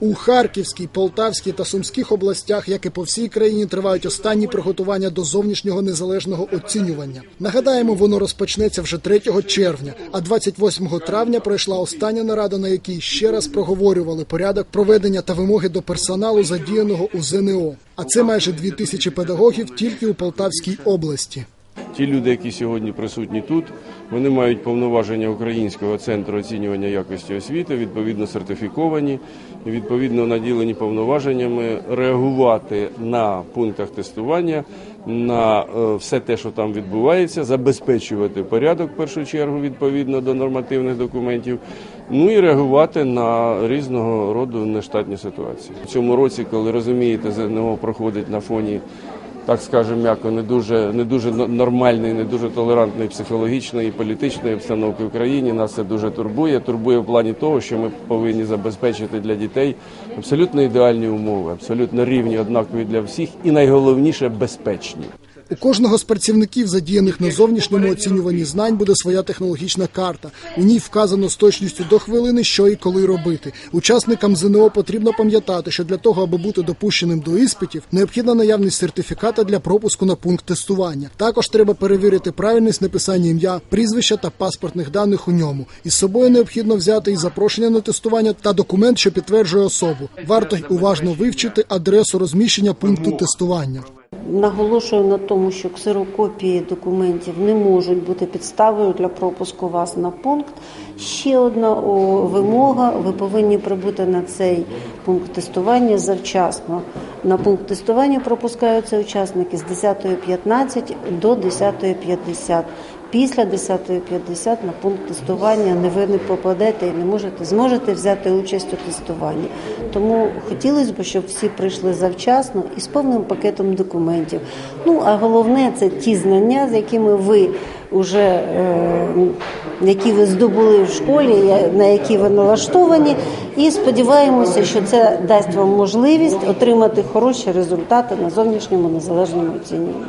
У Харківській, Полтавській та Сумських областях, як і по всій країні, тривають останні приготування до зовнішнього незалежного оцінювання. Нагадаємо, воно розпочнеться вже 3 червня, а 28 травня пройшла остання нарада, на якій ще раз проговорювали порядок проведення та вимоги до персоналу, задіяного у ЗНО. А це майже дві тисячі педагогів тільки у Полтавській області. Ті люди, які сьогодні присутні тут, вони мають повноваження Українського центру оцінювання якості освіти, відповідно сертифіковані, відповідно наділені повноваженнями реагувати на пунктах тестування на е, все те, що там відбувається, забезпечувати порядок в першу чергу відповідно до нормативних документів. Ну і реагувати на різного роду нештатні ситуації. В цьому році, коли розумієте, ЗНО проходить на фоні так скажемо м'яко, не дуже не дуже но- нормальної, не дуже толерантної психологічної і політичної обстановки в країні. Нас це дуже турбує. Турбує в плані того, що ми повинні забезпечити для дітей абсолютно ідеальні умови, абсолютно рівні, однакові для всіх, і найголовніше безпечні. У кожного з працівників, задіяних на зовнішньому оцінюванні знань, буде своя технологічна карта. У ній вказано з точністю до хвилини, що і коли робити. Учасникам ЗНО потрібно пам'ятати, що для того, аби бути допущеним до іспитів, необхідна наявність сертифіката для пропуску на пункт тестування. Також треба перевірити правильність написання ім'я, прізвища та паспортних даних у ньому. Із собою необхідно взяти і запрошення на тестування та документ, що підтверджує особу. Варто уважно вивчити адресу розміщення пункту тестування. Наголошую на тому, що ксерокопії документів не можуть бути підставою для пропуску вас на пункт. Ще одна вимога: ви повинні прибути на цей пункт тестування завчасно. На пункт тестування пропускаються учасники з 10.15 до 10.50. Після 10.50 на пункт тестування не ви не попадете і не можете зможете взяти участь у тестуванні. Тому хотілося б, щоб всі прийшли завчасно і з повним пакетом документів. Ну а головне це ті знання, з якими ви вже е, які ви здобули в школі, на які ви налаштовані. І сподіваємося, що це дасть вам можливість отримати хороші результати на зовнішньому незалежному оцінюванні.